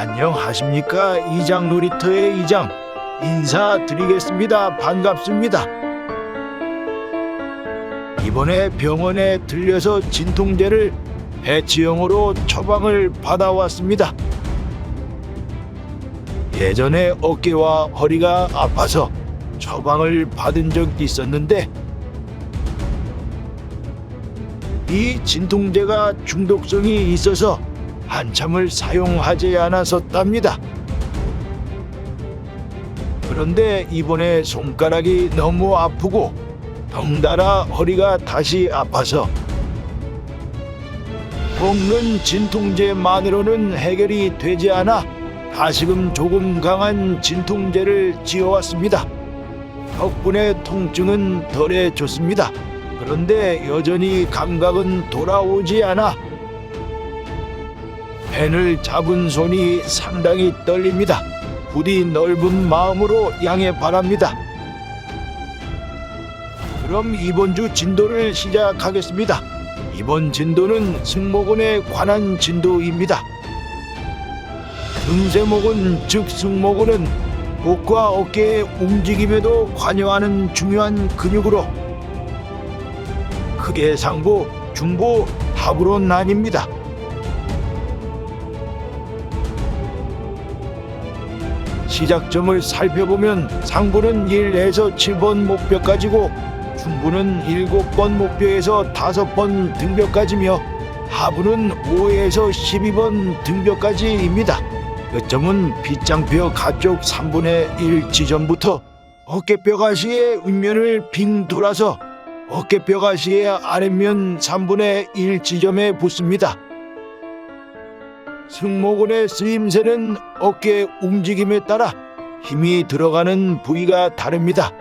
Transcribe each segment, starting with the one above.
안녕하십니까? 이장 놀이터의 이장. 인사드리겠습니다. 반갑습니다. 이번에 병원에 들려서 진통제를 배치형으로 처방을 받아왔습니다. 예전에 어깨와 허리가 아파서 처방을 받은 적이 있었는데 이 진통제가 중독성이 있어서 한참을 사용하지 않았었답니다. 그런데 이번에 손가락이 너무 아프고 덩달아 허리가 다시 아파서 먹는 진통제만으로는 해결이 되지 않아 다시금 조금 강한 진통제를 지어왔습니다. 덕분에 통증은 덜해졌습니다. 그런데 여전히 감각은 돌아오지 않아 펜을 잡은 손이 상당히 떨립니다. 부디 넓은 마음으로 양해 바랍니다. 그럼 이번 주 진도를 시작하겠습니다. 이번 진도는 승모근에 관한 진도입니다. 등세목은 즉 승모근은 복과 어깨의 움직임에도 관여하는 중요한 근육으로 크게 상부, 중부, 하부로 나뉩니다. 시작점을 살펴보면 상부는 1에서 7번 목뼈까지고 중부는 7번 목뼈에서 5번 등뼈까지며 하부는 5에서 12번 등뼈까지입니다. 요점은 빗장뼈 가쪽 3분의 1 지점부터 어깨뼈 가시의 윗면을 빙 돌아서 어깨뼈 가시의 아랫면 3분의 1 지점에 붙습니다. 승모근의 쓰임새는 어깨 움직임에 따라 힘이 들어가는 부위가 다릅니다.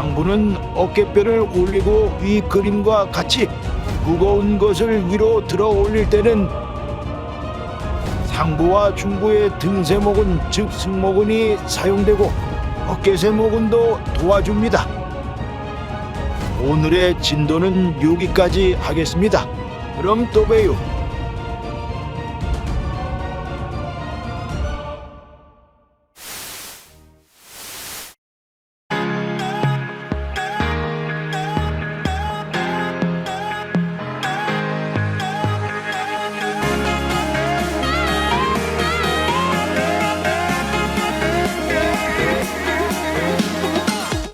상부는 어깨뼈를 올리고 위 그림과 같이 무거운 것을 위로 들어 올릴 때는 상부와 중부의 등세목은 즉 승모근이 사용되고 어깨세모근도 도와줍니다. 오늘의 진도는 여기까지 하겠습니다. 그럼 또 봬요.